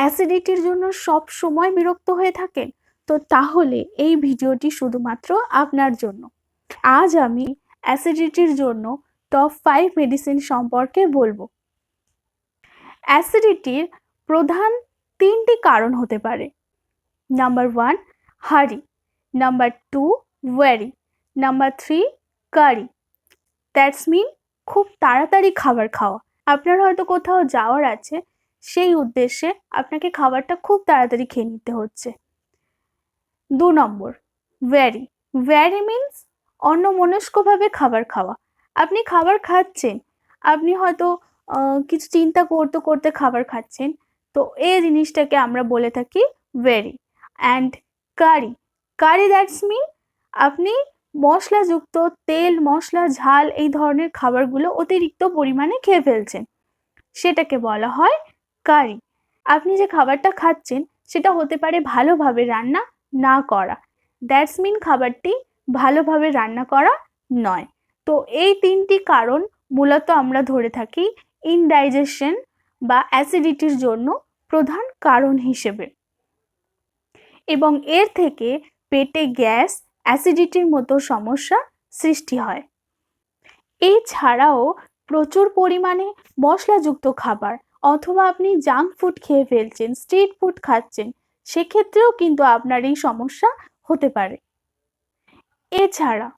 অ্যাসিডিটির জন্য সব সময় বিরক্ত হয়ে থাকেন। তো তাহলে এই ভিডিওটি শুধুমাত্র আপনার জন্য। আজ আমি অ্যাসিডিটির জন্য টপ ফাইভ মেডিসিন সম্পর্কে বলব। অ্যাসিডিটির প্রধান তিনটি কারণ হতে পারে। Number one hurry number two worry. Number three curry. That's mean খুব তাড়াতাড়ি খাবার খাওয়া। আপনার হয়তো কোথাও যাওয়ার আছে সেই উদ্দেশ্যে আপনাকে খাবারটা খুব তাড়াতাড়ি খেয়ে নিতে হচ্ছে। দু নম্বর, ভ্যারি। ভ্যারি মিন্স অন্যমনস্কভাবে খাবার খাওয়া। আপনি খাবার খাচ্ছেন, আপনি হয়তো কিছু চিন্তা করতে করতে খাবার খাচ্ছেন, তো এই জিনিসটাকে আমরা বলে থাকি worry and curry curry that's mean আপনি মশলাযুক্ত তেল, মশলা, ঝাল এই ধরনের খাবারগুলো অতিরিক্ত পরিমাণে খেয়ে ফেলছেন। সেটাকে বলা হয় কারি আপনি যে খাবারটা খাচ্ছেন, সেটা হতে পারে ভালোভাবে রান্না না করা। দ্যাটস মিন খাবারটি ভালোভাবে রান্না করা নয়। তো এই তিনটি কারণ মূলত আমরা ধরে থাকি ইনডাইজেশন বা অ্যাসিডিটির জন্য প্রধান কারণ হিসেবে। এবং এর থেকে পেটে গ্যাস অ্যাসিডিটির মতো সমস্যা সৃষ্টি হয়। এছাড়াও প্রচুর পরিমাণে মশলাযুক্ত খাবার অথবা আপনি জাঙ্ক ফুড খেয়ে ফেলছেন স্ট্রিট ফুড খাচ্ছেন, সেক্ষেত্রেও কিন্তু আপনার এই সমস্যা হতে পারে। এছাড়া,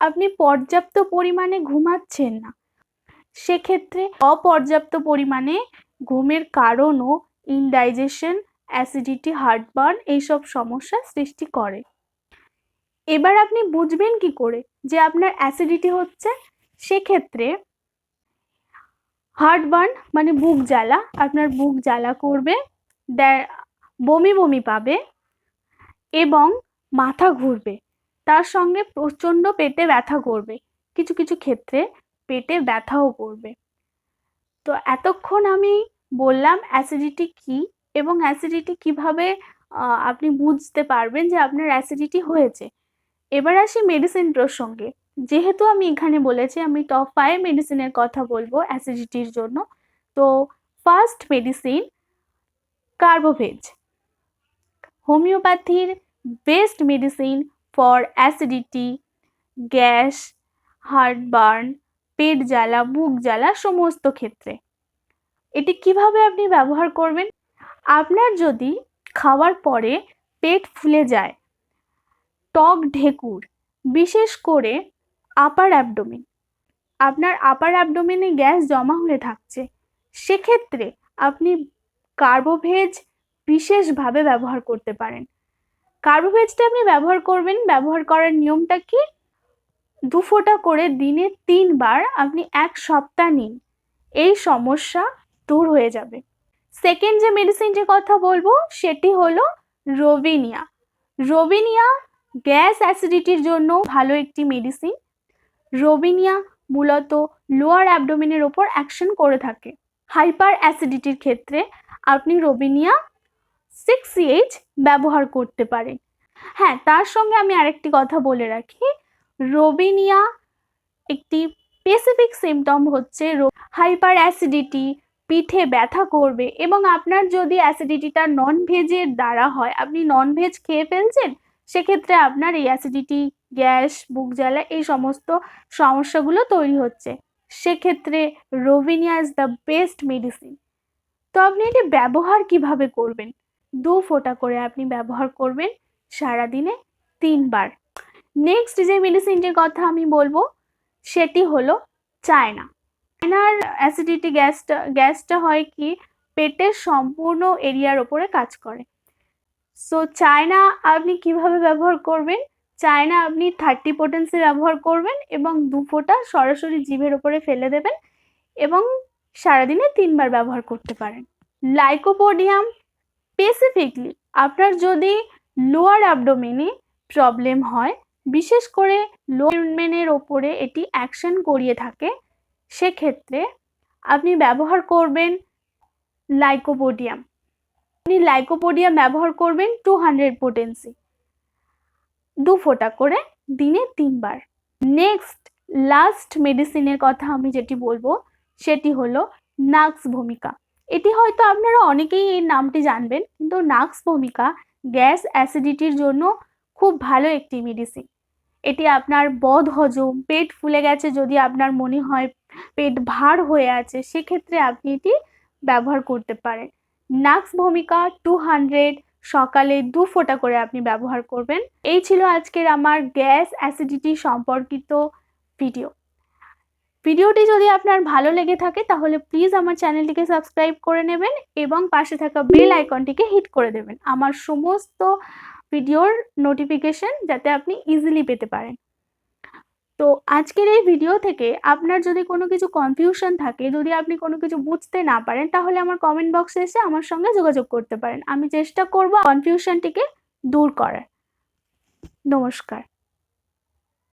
আপনি পর্যাপ্ত পরিমাণে ঘুমাচ্ছেন না, সেক্ষেত্রে অপর্যাপ্ত পরিমাণে ঘুমের কারণও ইনডাইজেশন অ্যাসিডিটি হার্টবার্ন এইসব সমস্যা সৃষ্টি করে। এবার আপনি বুঝবেন কি করে যে আপনার অ্যাসিডিটি হচ্ছে, সেক্ষেত্রে হার্টবার্ন মানে বুক জ্বালা। আপনার বুক জ্বালা করবে বমি বমি পাবে এবং মাথা ঘুরবে। তার সঙ্গে প্রচণ্ড পেটে ব্যথা করবে। কিছু কিছু ক্ষেত্রে পেটে ব্যথাও করবে। তো এতক্ষণ আমি বললাম অ্যাসিডিটি কি এবং অ্যাসিডিটি কীভাবে আপনি বুঝতে পারবেন যে আপনার অ্যাসিডিটি হয়েছে। এবার আসি মেডিসিন প্রসঙ্গে। যেহেতু আমি এখানে বলেছি আমি টপ ফাইভ মেডিসিনের কথা বলব অ্যাসিডিটির জন্য, তো first medicine carbo veg হোমিওপ্যাথির best medicine for acidity gas heartburn পেট জ্বালা, বুক জ্বালা, সমস্ত ক্ষেত্রে। এটি কীভাবে আপনি ব্যবহার করবেন? আপনার যদি খাওয়ার পরে পেট ফুলে যায় টক ঢেকুর, বিশেষ করে আপার অ্যাবডোমেন আপনার আপার অ্যাবডোমেনে গ্যাস জমা হয়ে থাকছে। সেক্ষেত্রে আপনি কার্বোভেজ বিশেষভাবে ব্যবহার করতে পারেন। কার্বোভেজটা আপনি ব্যবহার করবেন, ব্যবহার করার নিয়মটা কি? দু ফোঁটা করে দিনে তিনবার আপনি এক সপ্তাহ নিন। এই সমস্যা দূর হয়ে যাবে। সেকেন্ড যে মেডিসিনটির কথা বলব, সেটি হলো রোবিনিয়া রোবিনিয়া গ্যাস অ্যাসিডিটির জন্য ভালো একটি মেডিসিন রোভিনিয়া মূলত লোয়ার অ্যাবডোমিনের ওপর অ্যাকশন করে থাকে। হাইপার অ্যাসিডিটির ক্ষেত্রে আপনি রোভিনিয়া সিক্স এইচ ব্যবহার করতে পারেন। হ্যাঁ তার সঙ্গে আমি আরেকটি কথা বলে রাখি। রোভিনিয়া একটি স্পেসিফিক সিমটম হচ্ছে হাইপার অ্যাসিডিটি পিঠে ব্যথা করবে এবং আপনার যদি অ্যাসিডিটিটা নন ভেজের দ্বারা হয়, আপনি নন ভেজ খেয়ে ফেলছেন, সেক্ষেত্রে আপনার এই অ্যাসিডিটি গ্যাস, বুক জ্বালা এই সমস্ত সমস্যাগুলো তৈরি হচ্ছে। সেক্ষেত্রে Robinia is the best medicine তো আপনি এটি ব্যবহার কীভাবে করবেন? দু ফোঁটা করে আপনি ব্যবহার করবেন সারাদিনে তিনবার। নেক্সট যে মেডিসিনটির কথা আমি বলব, সেটি হলো চায়না চায়নার অ্যাসিডিটি গ্যাসটা গ্যাসটা হয় কি? পেটের সম্পূর্ণ এরিয়ার ওপরে কাজ করে। সো চায়না আপনি কীভাবে ব্যবহার করবেন? চায়না আপনি থার্টি পোটেন্সি ব্যবহার করবেন এবং দু ফোঁটা সরাসরি জিভের ওপরে ফেলে দেবেন এবং সারাদিনে তিনবার ব্যবহার করতে পারেন। লাইকোপোডিয়াম স্পেসিফিকলি আপনার যদি লোয়ার অ্যাবডোমেনে প্রবলেম হয়, বিশেষ করে লোমেনের ওপরে এটি অ্যাকশন করিয়ে থাকে, সেক্ষেত্রে আপনি ব্যবহার করবেন লাইকোপোডিয়াম আপনি লাইকোপোডিয়াম ব্যবহার করবেন টু হান্ড্রেড পোটেন্সি দু ফোঁটা করে দিনে তিনবার। নেক্সট লাস্ট মেডিসিনের কথা আমি যেটি বলব, সেটি হলো নাক্স ভূমিকা। এটি হয়তো আপনারা অনেকেই এই নামটি জানবেন, কিন্তু নাক্স ভূমিকা গ্যাস অ্যাসিডিটির জন্য খুব ভালো একটি মেডিসিন এটি আপনার বদ হজম, পেট ফুলে গেছে যদি আপনার মনে হয় পেট ভার হয়ে আছে, সেক্ষেত্রে আপনি এটি ব্যবহার করতে পারেন। নাক্স ভূমিকা টু হান্ড্রেড সকালে দু ফোঁটা করে আপনি ব্যবহার করবেন। এই ছিল আজকের আমার গ্যাস অ্যাসিডিটি সম্পর্কিত ভিডিও। ভিডিওটি যদি আপনার ভালো লেগে থাকে, তাহলে প্লিজ আমার চ্যানেলটিকে সাবস্ক্রাইব করে নেবেন এবং পাশে থাকা বেল আইকনটিকে হিট করে দেবেন। আমার সমস্ত ভিডিওর নোটিফিকেশন যাতে আপনি ইজিলি পেতে পারেন। তো আজকের এই ভিডিও থেকে আপনার যদি কোনো কিছু কনফিউশন থাকে, যদি আপনি কোনো কিছু বুঝতে না পারেন, তাহলে আমার কমেন্ট বক্সে এসে আমার সঙ্গে যোগাযোগ করতে পারেন। আমি চেষ্টা করব কনফিউশনটিকে দূর করার। নমস্কার।